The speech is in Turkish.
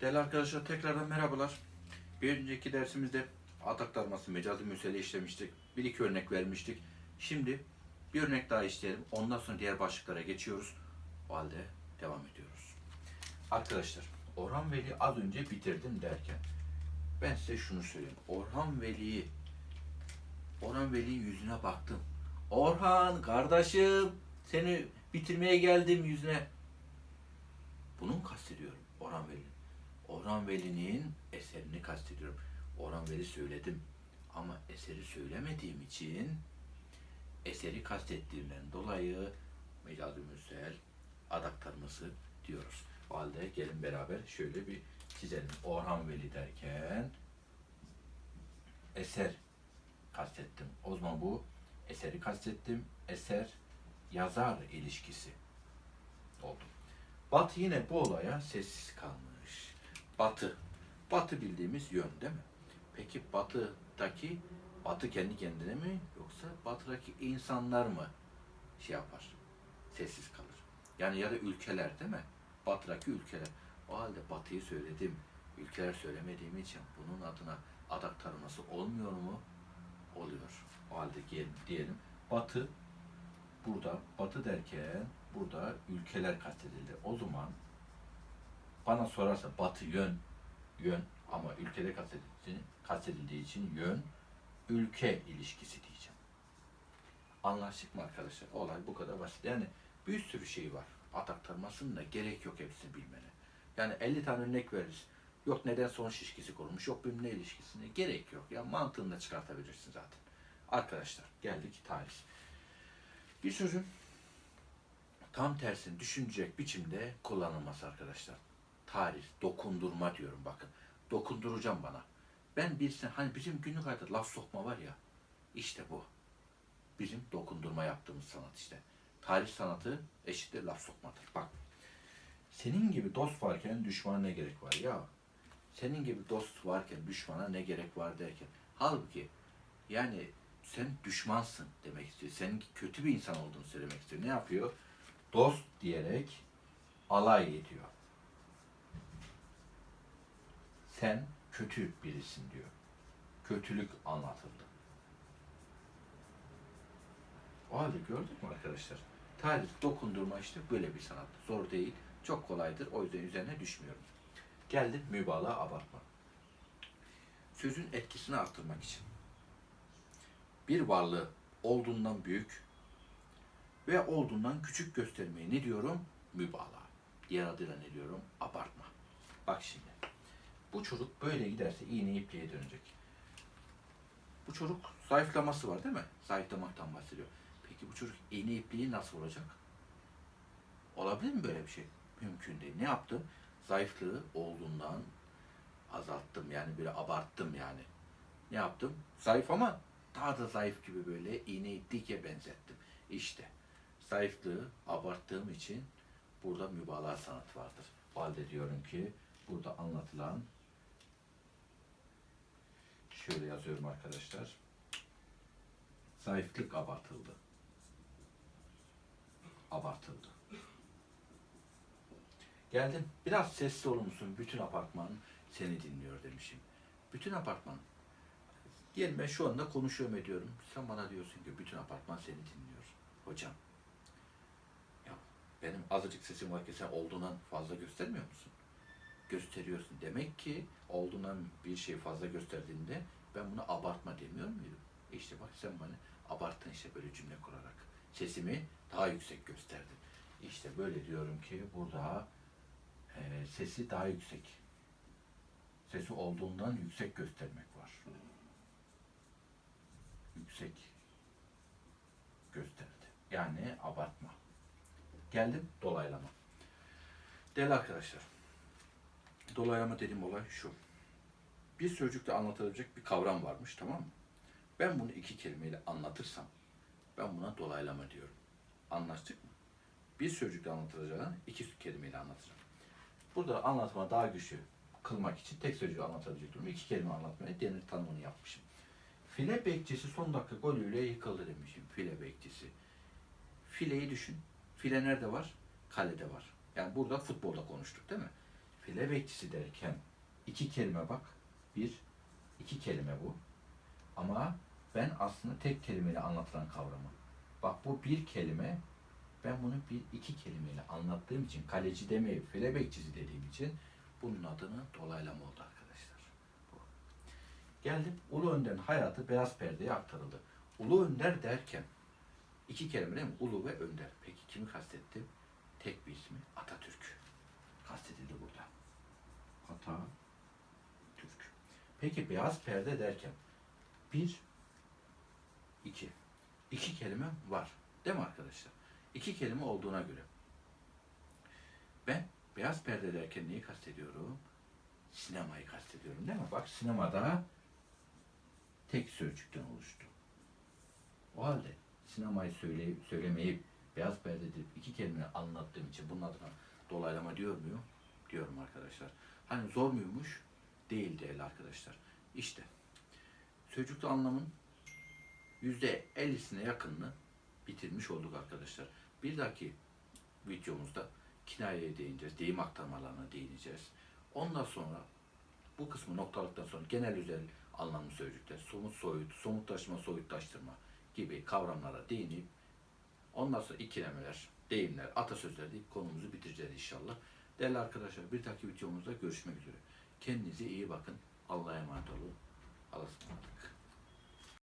Değerli arkadaşlar tekrardan merhabalar. Bir önceki dersimizde atak darması mecazi müsele işlemiştik. Bir iki örnek vermiştik. Şimdi bir örnek daha işleyelim. Ondan sonra diğer başlıklara geçiyoruz. O halde devam ediyoruz. Arkadaşlar Orhan Veli az önce bitirdim derken ben size şunu söyleyeyim. Orhan Veli'yi Orhan Veli'nin yüzüne baktım. Orhan kardeşim seni bitirmeye geldim yüzüne. Bunu mu kastediyorum Orhan Veli? Orhan Veli'nin eserini kastediyorum. Orhan Veli söyledim. Ama eseri söylemediğim için eseri kastettiğimden dolayı mecazi müsel adaktarması diyoruz. O halde gelin beraber şöyle bir çizelim. Orhan Veli derken eser kastettim. O zaman bu eseri kastettim. Eser yazar ilişkisi oldu. Batı yine bu olaya sessiz kalmış. Batı. Batı bildiğimiz yön değil mi? Peki batıdaki batı kendi kendine mi yoksa batıdaki insanlar mı şey yapar? Sessiz kalır. Yani ya da ülkeler değil mi? Batıdaki ülkeler. O halde batıyı söyledim. Ülkeler söylemediğim için bunun adına adak tanıması olmuyor mu? Oluyor. O halde diyelim batı burada batı derken burada ülkeler kastedildi. O zaman bana sorarsa batı yön yön ama ülkede kastedildiği, kastedildiği için yön ülke ilişkisi diyeceğim. Anlaştık mı arkadaşlar? Olay bu kadar basit. Yani bir sürü şey var. Tanımasının da gerek yok hepsini bilmene. Yani 50 tane örnek veririz. Yok neden sonuç ilişkisi kurulmuş, yok bilmem ne ilişkisine gerek yok. Ya mantığını da çıkartabilirsin zaten. Arkadaşlar geldik tarih. Bir sözün tam tersini düşünecek biçimde kullanılması arkadaşlar. Tarih, dokundurma diyorum bakın. Dokunduracağım bana. Ben birisine hani bizim günlük hayatta laf sokma var ya. işte bu. Bizim dokundurma yaptığımız sanat işte. Tarih sanatı eşittir laf sokmadır. Bak. Senin gibi dost varken düşmana ne gerek var ya? Senin gibi dost varken düşmana ne gerek var derken. Halbuki yani sen düşmansın demek istiyor. Senin kötü bir insan olduğunu söylemek istiyor. Ne yapıyor? Dost diyerek alay ediyor. Sen kötü birisin diyor. Kötülük anlatıldı. O halde gördük mü arkadaşlar? Tarih dokundurma işte böyle bir sanat. Zor değil, çok kolaydır. O yüzden üzerine düşmüyorum. Geldim mübalağa abartma. Sözün etkisini arttırmak için bir varlığı olduğundan büyük ve olduğundan küçük göstermeyi ne diyorum? Mübalağa. Diğer adıyla ne diyorum? Abartma. Bak şimdi. Bu çocuk böyle giderse iğne ipliğe dönecek. Bu çocuk zayıflaması var değil mi? Zayıflamaktan bahsediyor. Peki bu çocuk iğne ipliği nasıl olacak? Olabilir mi böyle bir şey? Mümkün değil. Ne yaptım? Zayıflığı olduğundan azalttım. Yani böyle abarttım yani. Ne yaptım? Zayıf ama daha da zayıf gibi böyle iğneyi dike benzettim. İşte zayıflığı abarttığım için burada mübalağa sanatı vardır. O diyorum ki burada anlatılan şöyle yazıyorum arkadaşlar. Zayıflık abartıldı. Abartıldı. Geldim. Biraz sesli olur musun? Bütün apartman seni dinliyor demişim. Bütün apartman Diyelim ben şu anda konuşuyorum ediyorum. Sen bana diyorsun ki bütün apartman seni dinliyor. Hocam. Ya benim azıcık sesim var ki sen olduğundan fazla göstermiyor musun? Gösteriyorsun. Demek ki olduğundan bir şey fazla gösterdiğinde ben bunu abartma demiyor muydum? E İşte bak sen bana abarttın işte böyle cümle kurarak. Sesimi daha yüksek gösterdin. İşte böyle diyorum ki burada e, sesi daha yüksek. Sesi olduğundan yüksek göstermek var yüksek gösterdi. Yani abartma. Geldim dolaylama. Değerli arkadaşlar, dolaylama dediğim olay şu. Bir sözcükte anlatılabilecek bir kavram varmış tamam mı? Ben bunu iki kelimeyle anlatırsam ben buna dolaylama diyorum. Anlaştık mı? Bir sözcükte anlatılacağını iki kelimeyle anlatacağım. Burada anlatma daha güçlü kılmak için tek sözcüğü anlatabilecek durumu iki kelime anlatmaya denir tanımını yapmışım. File bekçisi son dakika golüyle yıkıldı demişim. File bekçisi. Fileyi düşün. File nerede var? Kalede var. Yani burada futbolda konuştuk değil mi? File bekçisi derken iki kelime bak. Bir, iki kelime bu. Ama ben aslında tek kelimeyle anlatılan kavramı. Bak bu bir kelime. Ben bunu bir iki kelimeyle anlattığım için kaleci demeyip file bekçisi dediğim için bunun adını dolaylama oldu arkadaşlar. Bu. Geldim Ulu Önder'in hayatı beyaz perdeye aktarıldı. Ulu Önder derken iki kelime değil mi? Ulu ve Önder. Peki kimi kastettim? Tek bir ismi Atatürk. Kastedildi burada. Atatürk. Peki beyaz perde derken bir, iki. İki kelime var. Değil mi arkadaşlar? İki kelime olduğuna göre. Ben beyaz perde derken neyi kastediyorum? Sinemayı kastediyorum değil mi? Bak sinemada tek sözcükten oluştu. O halde sinemayı söyleyip, söylemeyip beyaz perde deyip iki kelime anlattığım için bunun adına dolaylama diyor muyum? Diyorum arkadaşlar. Hani zor muymuş? Değil değerli arkadaşlar. İşte sözcükte anlamın yüzde ellisine yakınını bitirmiş olduk arkadaşlar. Bir dahaki videomuzda kinayeye değineceğiz, deyim aktarmalarına değineceğiz. Ondan sonra bu kısmı noktaladıktan sonra genel özel anlamlı sözcükler, somut soyut, somutlaşma, soyutlaştırma gibi kavramlara değinip ondan sonra ikilemeler, deyimler, atasözler deyip konumuzu bitireceğiz inşallah. Değerli arkadaşlar bir dahaki videomuzda görüşmek üzere. Kendinize iyi bakın. Allah'a emanet olun. Allah'a ısmarladık.